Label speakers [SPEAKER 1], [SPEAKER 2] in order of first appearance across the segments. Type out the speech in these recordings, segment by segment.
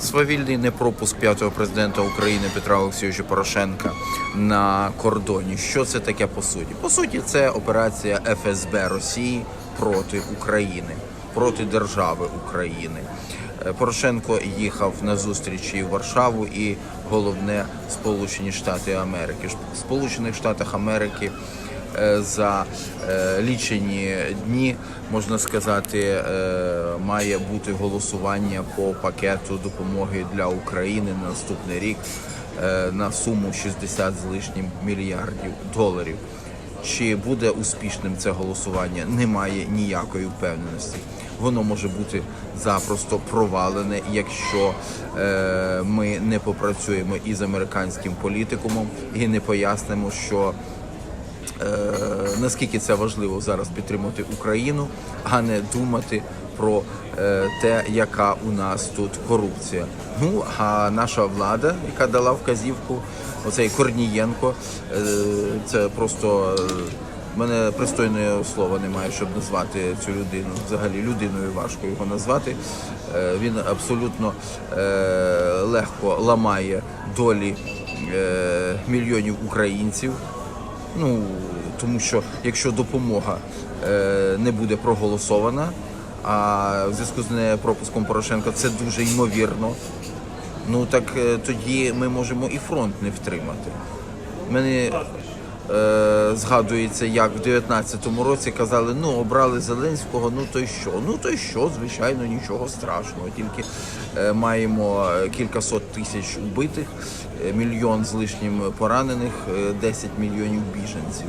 [SPEAKER 1] Свавільний непропуск п'ятого президента України Петра Олексійовича Порошенка на кордоні. Що це таке по суті? По суті, це операція ФСБ Росії проти України, проти держави України. Е, Порошенко їхав на зустрічі в Варшаву і головне Сполучені Штати Америки. Сполучених Штатах Америки за е, лічені дні, можна сказати, е, має бути голосування по пакету допомоги для України на наступний рік е, на суму 60 з лишнім мільярдів доларів. Чи буде успішним це голосування? Немає ніякої впевненості. Воно може бути запросто провалене, якщо е, ми не попрацюємо із американським політикумом і не пояснимо, що е, наскільки це важливо зараз підтримати Україну, а не думати про е, те, яка у нас тут корупція. Ну а наша влада, яка дала вказівку, оцей Корнієнко, е, це просто. е, мене пристойного слова немає, щоб назвати цю людину. Взагалі людиною важко його назвати. Е, Він абсолютно е, легко ламає долі е, мільйонів українців. Ну тому що якщо допомога е, не буде проголосована, а в зв'язку з непропуском Порошенка це дуже ймовірно. Ну так е, тоді ми можемо і фронт не втримати. Мене згадується, як в 19-му році казали, ну обрали Зеленського, ну то й що? Ну то й що, звичайно, нічого страшного. Тільки е, маємо е, кількасот тисяч убитих, е, мільйон з лишнім поранених, е, 10 мільйонів біженців,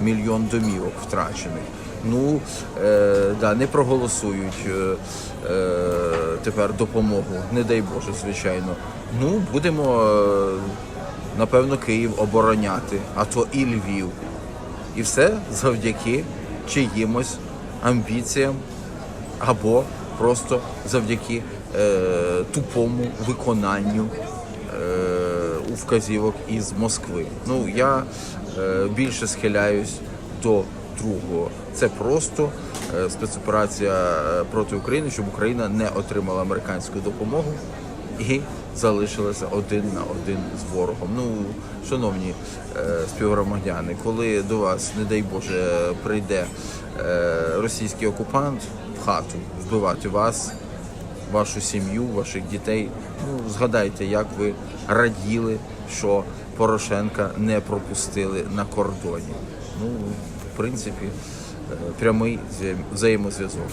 [SPEAKER 1] мільйон домівок втрачених. Ну е, да, не проголосують е, е, тепер допомогу, не дай Боже, звичайно. Ну будемо. Напевно, Київ обороняти, а то і Львів. І все завдяки чиїмось амбіціям або просто завдяки е, тупому виконанню е, вказівок із Москви. Ну я е, більше схиляюсь до другого. Це просто е, спецоперація е, проти України, щоб Україна не отримала американську допомогу і залишилася один на один з ворогом. Ну, шановні е, співгромадяни, коли до вас, не дай Боже, прийде е, російський окупант в хату вбивати вас, вашу сім'ю, ваших дітей, ну згадайте, як ви раділи, що Порошенка не пропустили на кордоні. Ну, в принципі, е, прямий взаємозв'язок.